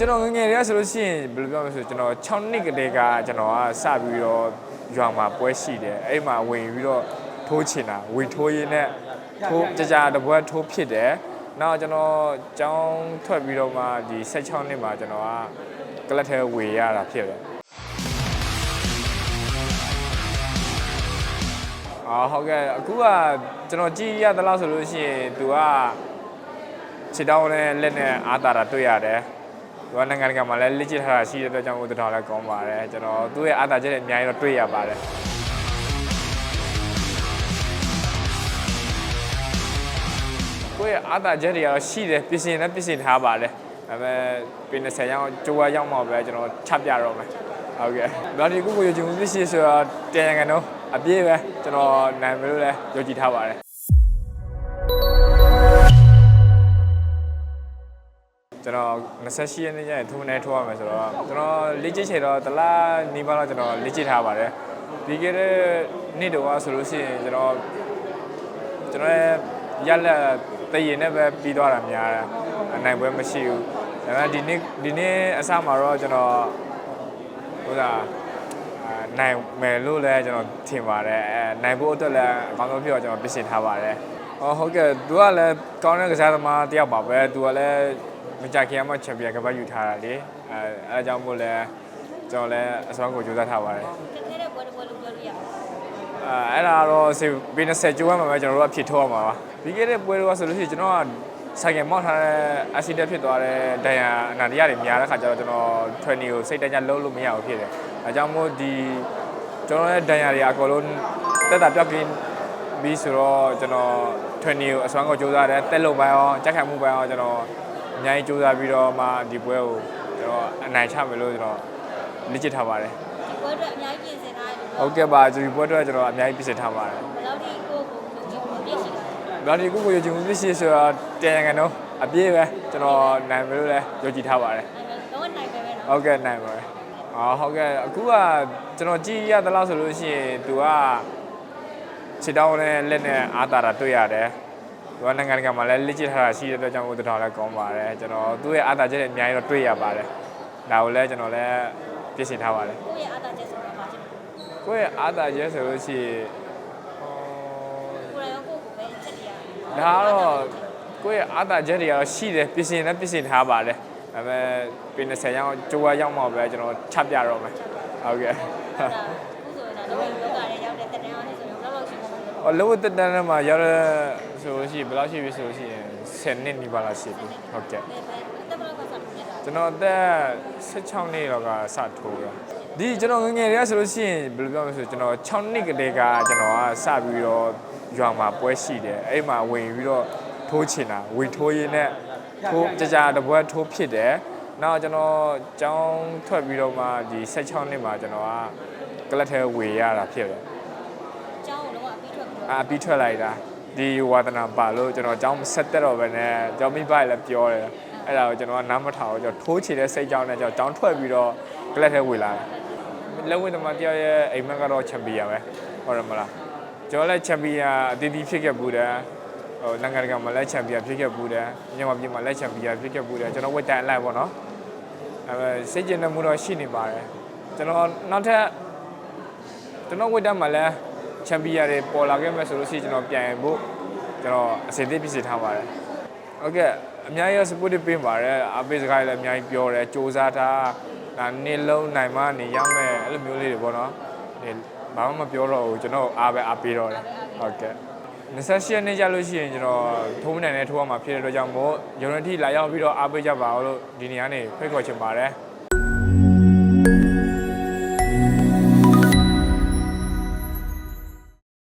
ကျွန်တော်ငယ်ငယ်တွေကဆိုလို့ရှိရင်ဘယ်လိုပြောမလဲဆိုကျွန်တော်6နှစ်ကတည်းကကျွန်တော်ကစပြီးတော့ရွာမှာပွဲရှိတယ်အဲ့မှာဝင်ပြီးတော့ထိုးချင်တာဝင်ထိုးရင်းနဲ့ထိုးကြကြတပွဲထိုးဖြစ်တယ်နောက်ကျွန်တော်ကျောင်းထွက်ပြီးတော့မှဒီ16နှစ်မှာကျွန်တော်ကကလပ်ထဲဝေရတာဖြစ်တယ်အော်ဟုတ်ကဲ့အခုကကျွန်တော်ကြည့်ရသလားဆိုလို့ရှိရင်သူကခြေတောင်းနဲ့လက်နဲ့အားတာတာတွေ့ရတယ် သူကနိုင်ငံတကာမှာလည်းလက်ကျစ်ထားတာရှိတဲ့အတွက်ကြောင့်မို့တော်တော်လည်းကောင်းပါတယ်ကျွန်တော်သူ့ရဲ့အားတာချက်တွေအများကြီးတော့တွေ့ရပါတယ်ကိုယ့်ရဲ့အားတာချက်တွေကတော့ရှိတယ်ပြင်ဆင်လည်းပြင်ဆင်ထားပါတယ်ဒါပေမဲ့ပြင်20ရောက်ကြိုးဝါရောက်မှပဲကျွန်တော်ချပြတော့မယ်ဟုတ်ကဲ့ဒါဒီကိုကိုရချင်မှုဖြစ်ဆိုတော့တန်ရံကန်တော့အပြည့်ပဲကျွန်တော်နိုင်မယ်လို့လည်းယုံကြည်ထားပါတယ် 28ရက်နေ့ကျရင်ထုံနေထိုးရမယ်ဆိုတော့ကျွန်တော်လေ့ကျင့်ချင်တော့တလားနီးပါးတော့ကျွန်တော်လေ့ကျင့်ထားပါတယ်ပြီးခဲ့တဲ့နေ့တော့ဆိုလို့ရှိရင်ကျွန်တော်ကျွန်တော်ရဲ့ရက်လက်တည်ရင်နဲ့ပဲပြီးသွားတာများတယ်အနိုင်ပွဲမရှိဘူးဒါပေမဲ့ဒီနေ့ဒီနေ့အစမှာတော့ကျွန်တော်ဟိုသာအာနိုင်မယ်လို့လည်းကျွန်တော်ထင်ပါတယ်အဲနိုင်ဖို့အတွက်လည်းအကောင်းဆုံးဖြစ်အောင်ကျွန်တော်ပြင်ဆင်ထားပါတယ်ဟောဟုတ်ကဲ့သူကလည်းကောင်းတဲ့ကစားသမားတစ်ယောက်ပါပဲသူကလည်း မကြခင်ကမှချန်ပီယံကပတ်ယူထားတာလေအဲအဲအကြောင်းမို့လဲကျွန်တော်လည်းအစွမ်းကိုကြိုးစားထားပါတယ်ခက်ခဲတဲ့ပွဲတစ်ပွဲလို့ပြောလို့ရအောင်အဲအဲ့ဒါတော့စေဘေး20ကျိုးရမှာပဲကျွန်တော်တို့အဖြစ်ထုတ်ရမှာပါပြီးခဲ့တဲ့ပွဲတော့ဆိုလို့ရှိရင်ကျွန်တော်ကဆိုင်ကမောက်ထားတဲ့အက်ဆီတက်ဖြစ်သွားတဲ့ဒဏ်ရာအနာတရားတွေများတဲ့ခါကျတော့ကျွန်တော် training ကိုစိတ်တကြလုံးလို့မရဘူးဖြစ်တယ်အဲကြောင့်မို့ဒီကျွန်တော်ရဲ့ဒဏ်ရာတွေအကုန်လုံးတက်တာပြောက်ကင်းပြီးဆိုတော့ကျွန်တော် training ကိုအစွမ်းကုန်ကြိုးစားတယ်တက်လို့ပိုင်းရောကြက်ခံမှုပိုင်းရောကျွန်တော် အများကြီးကြိုးစားပြီးတော့မှဒီပွဲကိုကျွန်တော်အနိုင်ချမယ်လို့ကျွန်တော်လေ့ကျင့်ထားပါတယ်ဒီပွဲအတွက်အများကြီးပြင်ဆင်ထားတယ်လို့ဟုတ်ကဲ့ပါဒီပွဲအတွက်ကျွန်တော်အများကြီးပြင်ဆင်ထားပါတယ်ဘယ်လောက်ထိကိုယ့်ကိုယ်ကိုကြည့်ဖို့ပြည့်ရှိတာလဲဒါဒီကိုကိုယုံကြည်မှုဖြစ်ရှိဆိုတော့တန်ရံကန်တော့အပြည့်ပဲကျွန်တော်နိုင်မယ်လို့လည်းယုံကြည်ထားပါတယ်တော့နိုင်ပဲပဲနော်ဟုတ်ကဲ့နိုင်ပါတယ်အော်ဟုတ်ကဲ့အခုကကျွန်တော်ကြည့်ရသလားဆိုလို့ရှိရင်သူကခြေတောင်းနဲ့လက်နဲ့အားတာတာတွေ့ရတယ် သူကနိုင်ငံတကာမှာလည်းလက်ကျစ်ထားတာရှိတဲ့အတွက်ကြောင့်မို့တော်တော်လည်းကောင်းပါတယ်ကျွန်တော်သူ့ရဲ့အားတာချက်တွေအများကြီးတော့တွေ့ရပါတယ်ဒါကိုလည်းကျွန်တော်လည်းပြည့်စင်ထားပါတယ်ကိုယ့်ရဲ့အားသာချက်ဆိုတာပါရှိတယ်ကိုယ့်ရဲ့အားတာချက်ဆိုလို့ရှိရင်ဟောကိုယ်ရောကိုယ့်ကိုပဲချက်တရဒါကတော့ကိုယ့်ရဲ့အားသာချက်တွေကတော့ရှိတယ်ပြင်ဆင်လည်းပြင်ဆင်ထားပါတယ်ဒါပေမဲ့ပြင်20ရောက်ကြိုးဝါရောက်မှပဲကျွန်တော်ချပြတော့မယ်ဟုတ်ကဲ့ဒါအခုဆိုရင်တော့လောကရဲ့ အလုပ်တက်တန်းထဲမှာရရဆိုလို့ရှိရင်ဘယ်လောက်ရှိပြီဆိုလို့ရှိရင်10နှစ်နီးပါးလောက်ရှိပြီဟုတ်ကဲ့ကျွန်တော်အသက်16နှစ်လောက်ကစထိုးရဒီကျွန်တော်ငငယ်တွေကဆိုလို့ရှိရင်ဘယ်လိုပြောမလဲဆိုကျွန်တော်6နှစ်ကလေးကကျွန်တော်ကစပြီးတော့ရွာမှာပွဲရှိတယ်အဲ့မှာဝင်ပြီးတော့ထိုးချင်တာဝင်ထိုးရင်းနဲ့ထိုးကြကြတပွဲထိုးဖြစ်တယ်နောက်ကျွန်တော်ကျောင်းထွက်ပြီးတော့မှဒီ16နှစ်မှာကျွန်တော်ကကလပ်ထဲဝေရတာဖြစ်တယ် အပြီးထွက်ပြီးတော့အာပြီးထွက်လိုက်တာဒီဝါသနာပါလို့ကျွန်တော်ကျောင်းဆက်တက်တော့ပဲနဲ့ကျောင်းမိဘလည်းပြောတယ်အဲ့ဒါကိုကျွန်တော်ကနားမထောင်ဘူးကျွန်တော်ထိုးချတဲ့စိတ်ကြောင်းနဲ့ကျွန်တော်ကျောင်းထွက်ပြီးတော့ကလပ်ထဲဝေလာတယ်လက်ဝင်သမားတယောက်ရဲ့အိမ်မက်ကတော့ချန်ပီယံပဲဟုတ်တယ်မလားကျွန်တော်လည်းချန်ပီယံအသီးသီးဖြစ်ခဲ့ဘူးတယ်ဟိုနိုင်ငံတကာမှာလည်းချန်ပီယံဖြစ်ခဲ့ဘူးတယ်မြန်မာပြည်မှာလည်းချန်ပီယံဖြစ်ခဲ့ဘူးတယ်ကျွန်တော်ဝက်တန်လိုက်ပေါ့နော်အဲစိတ်ကျဉ်တဲ့မှုတော့ရှိနေပါတယ်ကျွန်တော်နောက်ထပ်ကျွန်တော်ဝိတ်တမ်းမှာလည်း ချန်ပီယံတွေပေါ်လာခဲ့မယ်ဆိုလို့ရှိရင်ကျွန်တော်ပြန်ရင်ဖို့ကျွန်တော်အစီအသေးပြည့်စုံထားပါတယ်။ဟုတ်ကဲ့အများကြီး support ပေးပါတယ်အပေးစကားတွေလည်းအများကြီးပြောတယ်စ조사ထားဒါနေလုံးနိုင်မနေရမယ်အဲ့လိုမျိုးလေးတွေပေါ့နော်။နေဘာမှမပြောတော့ဘူးကျွန်တော်အားပဲအားပေးတော့တယ်ဟုတ်ကဲ့28ရက်နေ့ကျလို့ရှိရင်ကျွန်တော်ထုံးနိုင်နဲ့ထိုးရမှာဖြစ်တဲ့အတွက်ကြောင့်မို့ရုံရတိလာရောက်ပြီးတော့အားပေးကြပါအောင်လို့ဒီနေရာနေဖိတ်ခေါ်ချင်ပါတယ်။